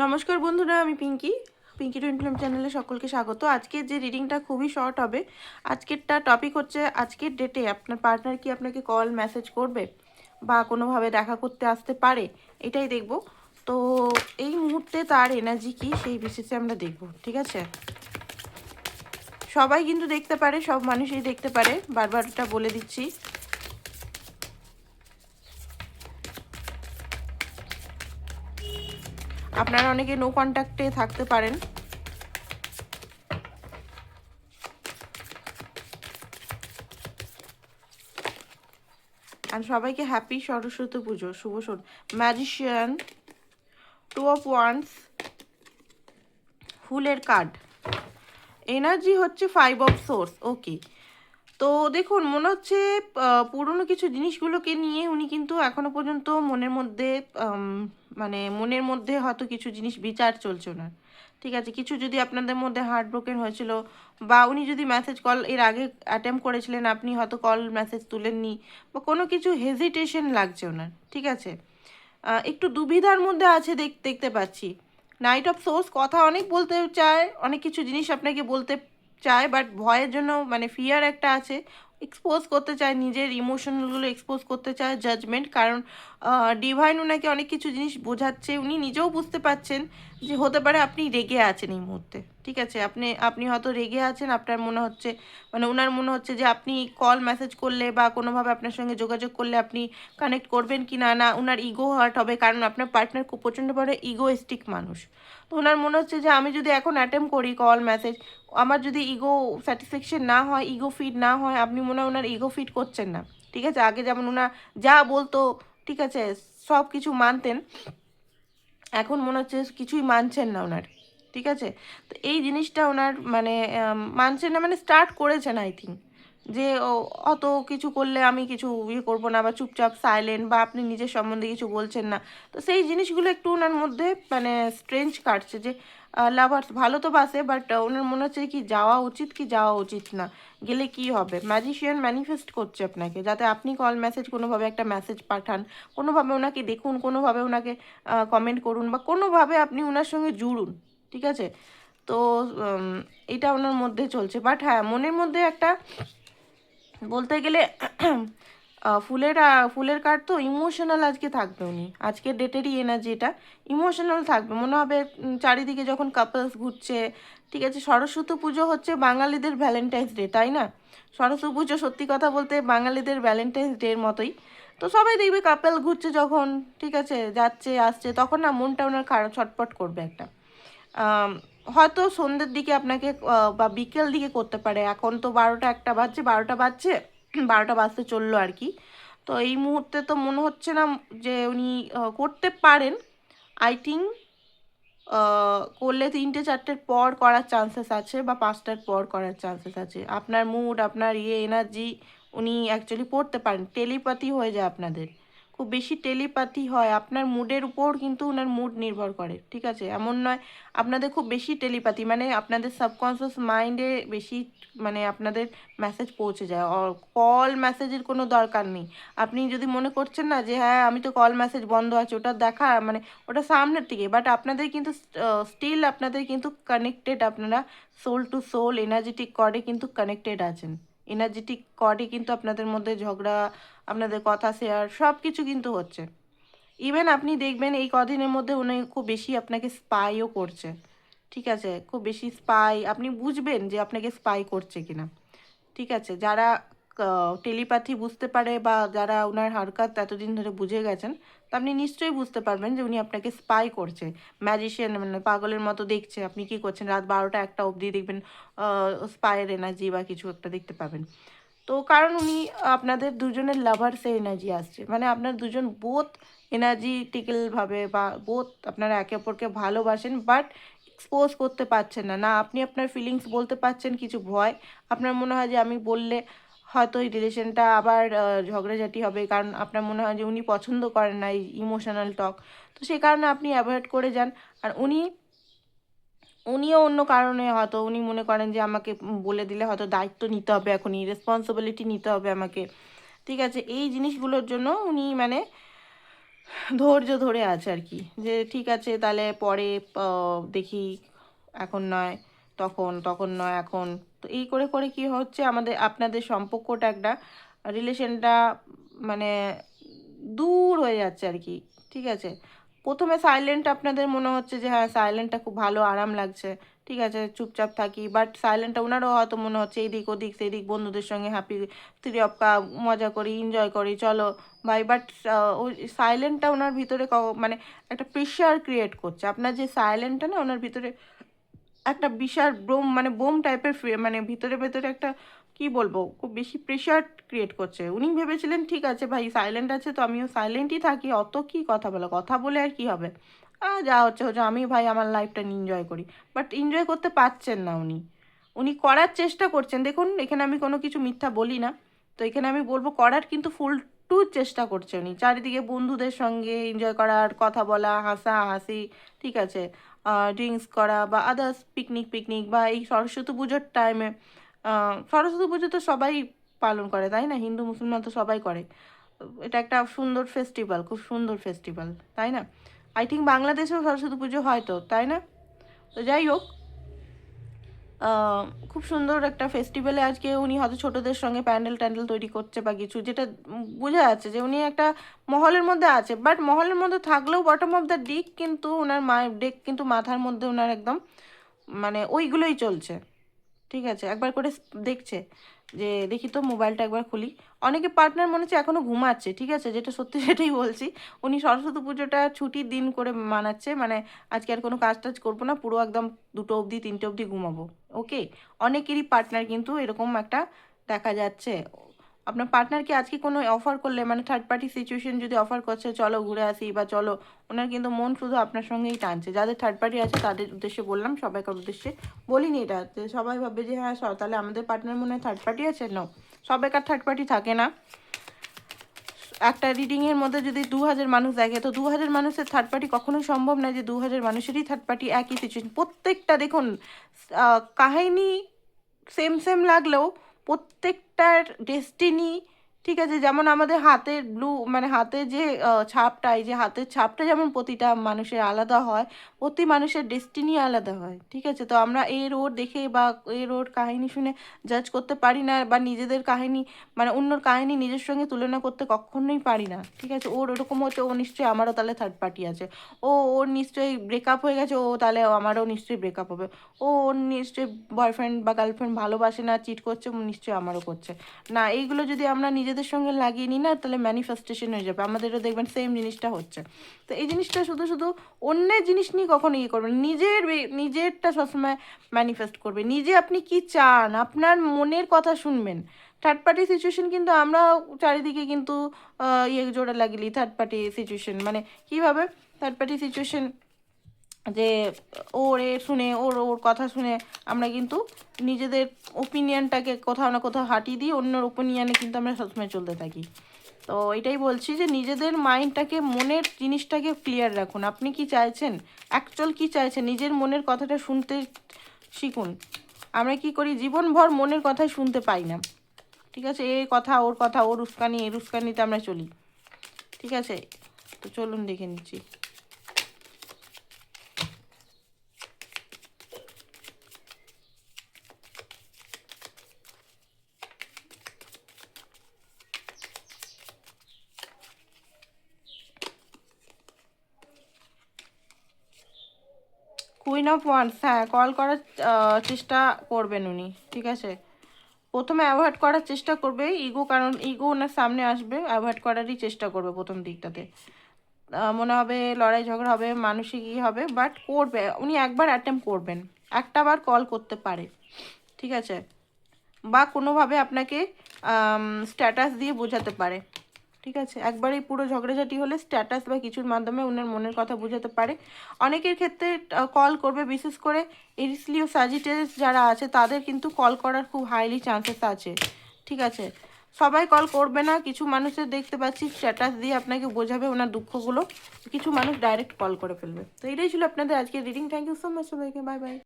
নমস্কার বন্ধুরা, আমি পিঙ্কি। পিঙ্কি টুইন চ্যানেলে সকলকে স্বাগত। আজকের যে রিডিংটা খুবই শর্ট হবে, আজকেরটা টপিক হচ্ছে আজকের ডেটে আপনার পার্টনার কি আপনাকে কল মেসেজ করবে বা কোনোভাবে দেখা করতে আসতে পারে, এটাই দেখব। তো এই মুহূর্তে তার এনার্জি কি, সেই বিশেষে আমরা দেখব, ঠিক আছে? সবাই কিন্তু দেখতে পারে, সব মানুষই দেখতে পারে বারবার এটা বলে দিচ্ছি। আপনারা অনেকে নো কন্ট্যাক্টে থাকতে পারেন। আর সবাইকে হ্যাপি সরস্বতী পুজো, শুভ শোন ম্যাজিশিয়ান টু অফ ওয়ান্স ফুলের কার্ড এনার্জি হচ্ছে ফাইভ অফ সোর্স ওকে তো দেখুন, মনে হচ্ছে পুরনো কিছু জিনিসগুলোকে নিয়ে উনি কিন্তু এখনও পর্যন্ত মনের মধ্যে মানে মনের মধ্যে হয়তো কিছু জিনিস বিচার চলছে ওনার। ঠিক আছে, কিছু যদি আপনাদের মধ্যে হার্ট ব্রোকেন হয়েছিল বা উনি যদি মেসেজ কল এর আগে অ্যাটেম্প করেছিলেন, আপনি হয়তো কল মেসেজ তুলেননি বা কোনো কিছু হেজিটেশন লাগছে ওনার। ঠিক আছে? একটু দুবিধার মধ্যে আছে দেখ, দেখতে পাচ্ছি। নাইট অফ সোর্স কথা অনেক বলতে চায়, অনেক কিছু জিনিস আপনাকে বলতে চায় বাট ভয়ের জন্য মানে ফিয়ার একটা আছে। এক্সপোজ করতে চায়, নিজের ইমোশনগুলো এক্সপোজ করতে চায় জাজমেন্ট কারণ ডিভাইন ওনাকে অনেক কিছু জিনিস বোঝাচ্ছে, উনি নিজেও বুঝতে পারছেন যে হতে পারে আপনি রেগে আছেন এই মুহূর্তে। ঠিক আছে? আপনি আপনি হয়তো রেগে আছেন, আপনার মনে হচ্ছে মানে ওনার মনে হচ্ছে যে আপনি কল মেসেজ করলে বা কোনোভাবে আপনার সঙ্গে যোগাযোগ করলে আপনি কানেক্ট করবেন কি না না ওনার ইগো হার্ট হবে, কারণ আপনার পার্টনার খুব প্রচণ্ড বড় ইগোয়েস্টিক মানুষ। তো ওনার মনে হচ্ছে যে আমি যদি এখন অ্যাটেম্প করি কল মেসেজ আমার যদি ইগো স্যাটিসফ্যাকশন না হয় ইগো ফিট না হয়, আপনি মনে হয় ওনার ইগো ফিট করছেন না। ঠিক আছে? আগে যেমন ওনার যা বলতো, ঠিক আছে, সব কিছু মানতেন, এখন মনে হচ্ছে কিছুই মানছেন না ওনার ঠিক আছে? তো এই জিনিসটা ওনার মানে মানছেন না মানে স্টার্ট করেছেন আই থিঙ্ক যে অত কিছু করলে আমি কিছু ইয়ে করব না বা চুপচাপ সাইলেন্ট বা আপনি নিজের সম্বন্ধে কিছু বলছেন না। তো সেই জিনিসগুলো একটু ওনার মধ্যে মানে স্ট্রেঞ্জ কাটছে যে লাভার্স ভালো তো বাসে বাট ওনার মনে হচ্ছে কি যাওয়া উচিত কি যাওয়া উচিত না। গেলে কি হবে? ম্যাজিশিয়ান ম্যানিফেস্ট করছে আপনাকে, যাতে আপনি কল মেসেজ কোনোভাবে একটা মেসেজ পাঠান, কোনোভাবে ওনাকে দেখুন, কোনোভাবে ওনাকে কমেন্ট করুন বা কোনোভাবে আপনি ওনার সঙ্গে জুড়ুন, ঠিক আছে? তো এটা ওনার মধ্যে চলছে। বাট হ্যাঁ মনের মধ্যে একটা বলতে গেলে ফুলের ফুলের কার্ড তো ইমোশনাল আজকে থাকবে উনি। আজকের ডেটেরই এনার্জি এটা। ইমোশনাল থাকবে। মনে হবে চারিদিকে যখন কাপলস ঘুরছে, ঠিক আছে, সরস্বতী পুজো হচ্ছে বাঙালিদের ভ্যালেন্টাইন্স ডে তাই না? সরস্বতী পুজো সত্যি কথা বলতে বাঙালিদের ভ্যালেন্টাইন্স ডের মতোই। তো সবাই দেখবে কাপল ঘুরছে যখন, ঠিক আছে, যাচ্ছে, আসছে, তখন না মনটা ওনার খারাপ, ছটপট করবে একটা। হয়তো সন্ধ্যের দিকে আপনাকে বা বিকেল দিকে করতে পারে। এখন তো বারোটা একটা বাজছে, বারোটা বাজছে, বারোটা বাজতে চলল আর কি। তো এই মুহূর্তে তো মনে হচ্ছে না যে উনি করতে পারেন। আই থিঙ্ক করলে তিনটে চারটের পর করার চান্সেস আছে বা পাঁচটার পর করার চান্সেস আছে। আপনার মুড আপনার ইয়ে এনার্জি উনি অ্যাকচুয়ালি পড়তে পারেন। টেলিপাথি হয়ে যায় আপনাদের। খুব বেশি টেলিপাথি হয়, আপনার মুডের উপর কিন্তু ওনার মুড নির্ভর করে, ঠিক আছে? এমন নয়, আপনাদের খুব বেশি টেলিপাথি মানে আপনাদের সাবকনসিয়াস মাইন্ডে বেশি মানে আপনাদের মেসেজ পৌঁছে যায়। কল মেসেজের কোনো দরকার নেই। আপনি যদি মনে করছেন না যে হ্যাঁ আমি তো কল মেসেজ বন্ধ আছে, ওটা দেখা মানে ওটা সামনের দিকে। বাট আপনাদের কিন্তু স্টিল আপনাদের কিন্তু কানেক্টেড আপনারা সোল টু সোল এনার্জেটিক কর্ডে কিন্তু কানেক্টেড আছেন। এনার্জেটিক কর্ডে কিন্তু আপনাদের মধ্যে ঝগড়া আপনাদের কথা শেয়ার সব কিছু কিন্তু হচ্ছে। ইভেন আপনি দেখবেন এই কদিনের মধ্যে উনি খুব বেশি আপনাকে স্পাইও করছে। ঠিক আছে? খুব বেশি স্পাই আপনি বুঝবেন যে আপনাকে স্পাই করছে কিনা। ঠিক আছে? যারা টেলিপ্যাথি বুঝতে পারে বা যারা ওনার হারকাত এতদিন ধরে বুঝে গেছেন, তা আপনি নিশ্চয়ই বুঝতে পারবেন যে উনি আপনাকে স্পাই করছে। ম্যাজিশিয়ান মানে পাগলের মতো দেখছে। আপনি কি করছেন? রাত বারোটা একটা অবধি দেখবেন স্পায়ের এনার্জি বা কিছু একটা দেখতে পাবেন। তো কারণ উনি আপনাদের দুজনের লাভার্সে এনার্জি আসছে। মানে আপনার দুজন বোথ এনার্জিটিক্যালভাবে বা বোথ আপনারা একে অপরকে ভালোবাসেন বাট এক্সপোজ করতে পারছেন না। না, আপনি আপনার ফিলিংস বলতে পারছেন কিছু ভয়। আপনার মনে হয় যে আমি বললে হয়তো এই রিলেশনটা আবার ঝগড়াঝাটি হবে কারণ আপনার মনে হয় যে উনি পছন্দ করেন না এই ইমোশনাল টক তো সেই কারণে আপনি অ্যাভয়েড করে যান। আর উনি উনিও অন্য কারণে হয়তো উনি মনে করেন যে আমাকে বলে দিলে হয়তো দায়িত্ব নিতে হবে এখনই রেসপন্সিবিলিটি নিতে হবে আমাকে। ঠিক আছে, এই জিনিসগুলোর জন্য উনি মানে ধৈর্য ধরে আছে আর কি। যে ঠিক আছে, তাহলে পরে দেখি এখন নয়, তখন তখন নয়, এখন। তো এই করে করে কি হচ্ছে, আমাদের, আপনাদের সম্পর্কটা একটা রিলেশনটা মানে দূর হয়ে যাচ্ছে আর কি। ঠিক আছে? প্রথমে সাইলেন্ট আপনাদের মনে হচ্ছে যে হ্যাঁ সাইলেন্টটা খুব ভালো, আরাম লাগছে। ঠিক আছে, চুপচাপ থাকি। বাট সাইলেন্টটা ওনারও হয়তো মনে হচ্ছে এদিক ওদিক, সেদিক বন্ধুদের সঙ্গে হ্যাপি থ্রি মজা করি এনজয় করি, চলো ভাই বাট ওই সাইলেন্টটা ওনার ভিতরে মানে একটা প্রেশার ক্রিয়েট করছে। আপনার যে সাইলেন্টটা না ওনার ভিতরে একটা বিশাল বোম মানে বোম টাইপের মানে ভিতরে ভেতরে একটা কি বলব, খুব বেশি প্রেশার ক্রিয়েট করছে। উনি ভেবেছিলেন, ঠিক আছে ভাই সাইলেন্ট আছে তো আমিও সাইলেন্টই থাকি, অত কি কথা বলো, কথা বলে আর কি হবে? যা হচ্ছে হচ্ছে আমি ভাই আমার লাইফটা এনজয় করি। বাট এনজয় করতে পারছেন না উনি। উনি করার চেষ্টা করছেন। দেখুন, এখানে আমি কোনো কিছু মিথ্যা বলি না। তো এখানে আমি বলব, করার কিন্তু ফুল টু চেষ্টা করছে উনি। চারিদিকে বন্ধুদের সঙ্গে এনজয় করার কথা বলা, হাসা, হাসি, ঠিক আছে? ড্রিঙ্কস করা বা আদার্স পিকনিক পিকনিক বা এই সরস্বতী পুজোর টাইমে সরস্বতী পুজো তো সবাই পালন করে, তাই না? হিন্দু মুসলমান তো সবাই করে। এটা একটা সুন্দর ফেস্টিভ্যাল খুব সুন্দর ফেস্টিভ্যাল তাই না? আই থিঙ্ক বাংলাদেশেও সরস্বতী পুজো হয় তো, তাই না? তো যাই হোক খুব সুন্দর একটা ফেস্টিভ্যালে আজকে উনি হয়তো ছোটদের সঙ্গে প্যান্ডেল ট্যান্ডেল তৈরি করছে বা কিছু, যেটা বোঝা যাচ্ছে যে উনি একটা মহলের মধ্যে আছে বাট মহলের মধ্যে থাকলেও বটম অফ দ্য ডিক কিন্তু ওনার মায়ের ডেক কিন্তু মাথার মধ্যে ওনার একদম মানে ওইগুলোই চলছে। ঠিক আছে, একবার করে দেখছে যে দেখি তো মোবাইলটা একবার খুলি। অনেকে পার্টনার মনে হচ্ছে এখনও ঘুমাচ্ছে, ঠিক আছে, যেটা সত্যি সেটাই বলছি। উনি সরস্বতী পুজোটা ছুটির দিন করে মানাচ্ছে মানে আজকে আর কোনো কাজ টাজ করব না, পুরো একদম দুটো অবধি, তিনটে অবধি ঘুমাবো ওকে অনেকেরই পার্টনার কিন্তু এরকম একটা দেখা যাচ্ছে। আপনার পার্টনারকে আজকে কোনো অফার করলে মানে থার্ড পার্টি সিচুয়েশন যদি অফার করছে, চলো ঘুরে আসি বা চলো, ওনার কিন্তু মন শুধু আপনার সঙ্গেই টানছে। যাদের থার্ড পার্টি আছে, তাদের উদ্দেশ্যে বললাম, সবাইকার উদ্দেশ্যে বলিনি এটা। যে সবাই ভাববে যে হ্যাঁ তাহলে আমাদের পার্টনার মনে হয় থার্ড পার্টি আছে? নো সবাইকার থার্ড পার্টি থাকে না। একটা রিডিংয়ের মধ্যে যদি দু হাজার মানুষ দেখে, তো দু হাজার মানুষের থার্ড পার্টি কখনোই সম্ভব না যে দু হাজার মানুষেরই থার্ড পার্টি একই সিচুয়েশন প্রত্যেকটা দেখুন কাহিনী সেম সেম লাগলেও প্রত্যেকটার ডেস্টিনি ঠিক আছে, যেমন আমাদের হাতের ব্লু মানে হাতে যে ছাপটা, এই যে হাতের ছাপটা যেমন প্রতিটা মানুষের আলাদা হয়, প্রতি মানুষের ডেস্টিনি আলাদা হয়, ঠিক আছে? তো আমরা এই রোড দেখে বা এই রোড কাহিনী শুনে জাজ করতে পারি না বা নিজেদের কাহিনী মানে অন্যর কাহিনী নিজের সঙ্গে তুলনা করতে কখনোই পারি না, ঠিক আছে? ওর ওরকম হচ্ছে, ও নিশ্চয়ই আমারও তাহলে থার্ড পার্টি আছে। ও, ওর নিশ্চয়ই ব্রেকআপ হয়ে গেছে, ও তাহলে আমারও নিশ্চয়ই ব্রেকআপ হবে। ও, ওর নিশ্চয়ই বয়ফ্রেন্ড বা গার্লফ্রেন্ড ভালোবাসে না চিট করছে নিশ্চয়ই আমারও করছে। না, এইগুলো যদি আমরা নিজেদের সঙ্গে লাগিয়ে নিই না, তাহলে ম্যানিফেস্টেশন হয়ে যাবে। আমাদেরও দেখবেন সেম জিনিসটা হচ্ছে। তো এই জিনিসটা শুধু শুধু অন্যের জিনিস নিয়ে কখনো ইয়ে করবেন নিজের নিজেরটা সবসময় ম্যানিফেস্ট করবে। নিজে আপনি কি চান? আপনার মনের কথা শুনবেন। থার্ড পার্টি সিচুয়েশন কিন্তু আমরা চারিদিকে কিন্তু ইয়ে জোড়া লাগিলি থার্ড পার্টি সিচুয়েশন মানে কীভাবে? থার্ড পার্টি সিচুয়েশন যে ওর এ শুনে, ওর ওর কথা শুনে আমরা কিন্তু নিজেদের ওপিনিয়নটাকে কোথাও না কোথাও হাঁটিয়ে দিই অন্যর ওপিনিয়নে কিন্তু আমরা সবসময় চলতে থাকি। তো এটাই বলছি যে নিজেদের মাইন্ডটাকে মনের জিনিসটাকে ক্লিয়ার রাখুন। আপনি কি চাইছেন? অ্যাকচুয়াল কি চাইছেন? নিজের মনের কথাটা শুনতে শিখুন। আমরা কি করি? জীবনভর মনের কথাই শুনতে পাই না। ঠিক আছে? এই কথা, ওর কথা, ওর উস্কানি, এর উস্কানিতে আমরা চলি। ঠিক আছে? তো চলুন দেখে নিচ্ছি। কুইন অফ ওয়ান্স হ্যাঁ কল করার চেষ্টা করবেন উনি, ঠিক আছে? প্রথমে অ্যাভয়েড করার চেষ্টা করবে ইগো কারণ ইগো ওনার সামনে আসবে অ্যাভয়েড করারই চেষ্টা করবে প্রথম দিকটাতে। মনে হবে লড়াই ঝগড়া হবে, মানসিক ই হবে বাট করবে, উনি একবার অ্যাটেম্প করবেন, একটা বার কল করতে পারে, ঠিক আছে? বা কোনোভাবে আপনাকে স্ট্যাটাস দিয়ে বোঝাতে পারে। ঠিক আছে? একবারই পুরো ঝগড়াঝাটি হলে স্ট্যাটাস বা কিছুর মাধ্যমে ওনার মনের কথা বোঝাতে পারে। অনেকের ক্ষেত্রে কল করবে, বিশেষ করে এরিসলিও সাজিটেস যারা আছে, তাদের কিন্তু কল করার খুব হাইলি চান্সেস আছে। ঠিক আছে? সবাই কল করবে না, কিছু মানুষের দেখতে পাচ্ছি স্ট্যাটাস দিয়ে আপনাকে বোঝাবে ওনার দুঃখগুলো। কিছু মানুষ ডাইরেক্ট কল করে ফেলবে। তো এটাই ছিল আপনাদের আজকে reading thank you so much সবাইকে। Bye bye